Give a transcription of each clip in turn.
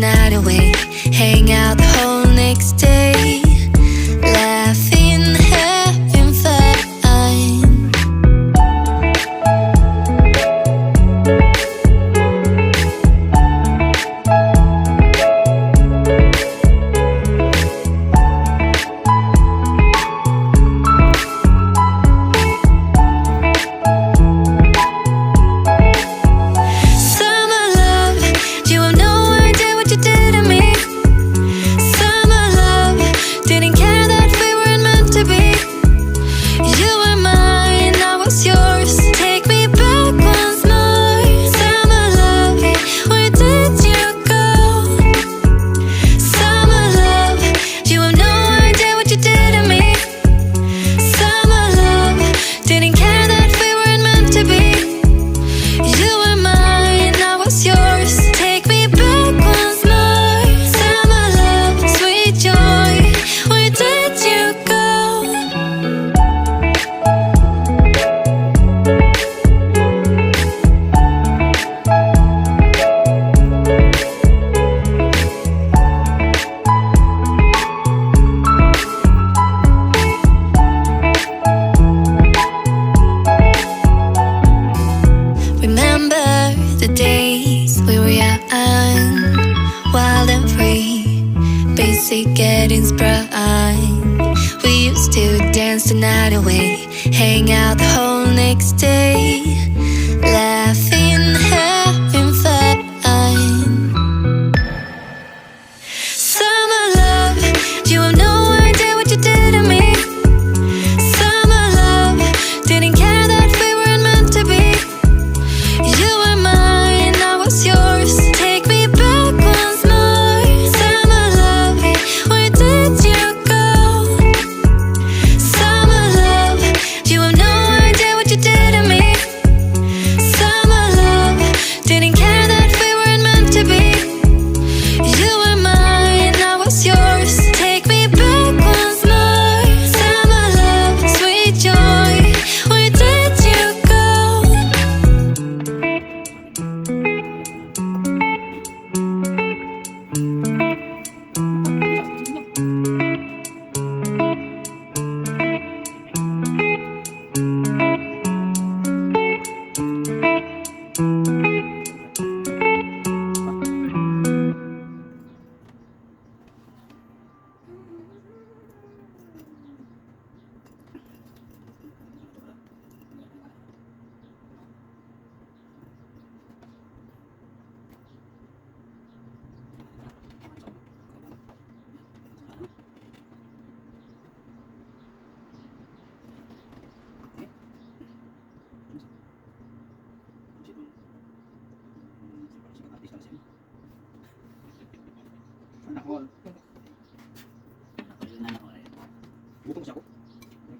night away, hang out the whole basic getting sprung. We used to dance the night away, hang out the whole next day, Gutom siya ko.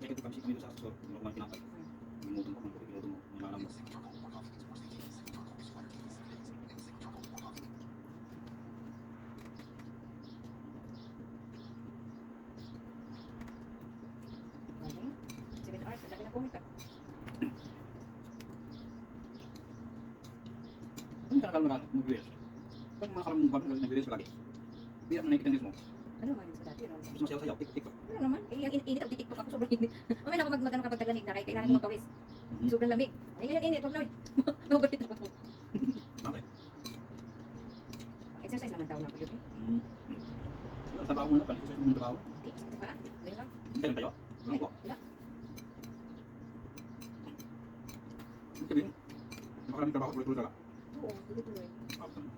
Kaya kami kami sa store. Hindi ko man kinakay. Ginutom ko. Ginutom mo. Nilalambas. Ano ka nakal mag-release? Pag mga karamong bang nag-release lagi? Biyak na nakikita mo. Ano man sa dati, ano? Gusto mo sayaw-sayaw. TikTok. Ano naman? Eh, ang init ang titiktok ako, sobrang init. Mamaya na ako mag magano kapag taganig na kahit kailangan ko magpawis. Sobrang lamig. Ay, yan, init, huwag na. Mabait ako. Bakit? Exercise naman tao na ako yun. Hmm. Trabaho mo na. Palit mo yung trabaho. Okay, paa. Ganyan lang. Kailan kayo? Ano po? Wala. Ano sabihin? Makaraming trabaho. Tuloy-tuloy ka lang. Oo, tuloy-tuloy. Tapos ano?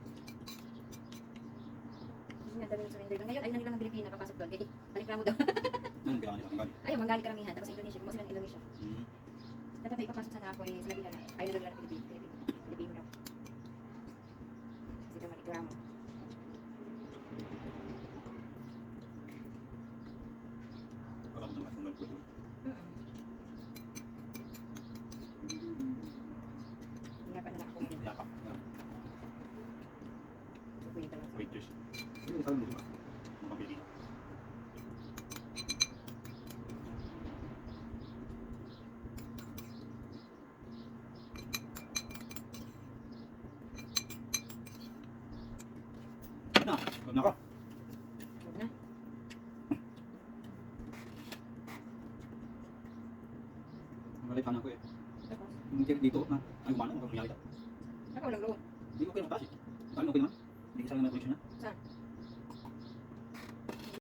Hindi nga dami sa surrender. Ngayon, ay nanilang ng Pilipina, papasok doon. Eh, reklamo daw. Anong kailangan nila? Ang galing. Ayaw, manggali karamihan. Tapos sa Indonesia, gumawa sila ng Indonesia. Hmm. Dapat na ipapasok sana ako eh, sinabi na, ayaw na nila ng Pilipino. Pilipino daw. Kasi daw mareklamo. 그 사람 무슨 마벨이 야, 그럼 나가. Balikan ako eh. Tapos? Hindi dito na. Ay, umano. Ang mangyari ka. Nakawalang loon. Hindi okay naman kasi. Saan okay naman? Hindi kasama na connection na. Saan?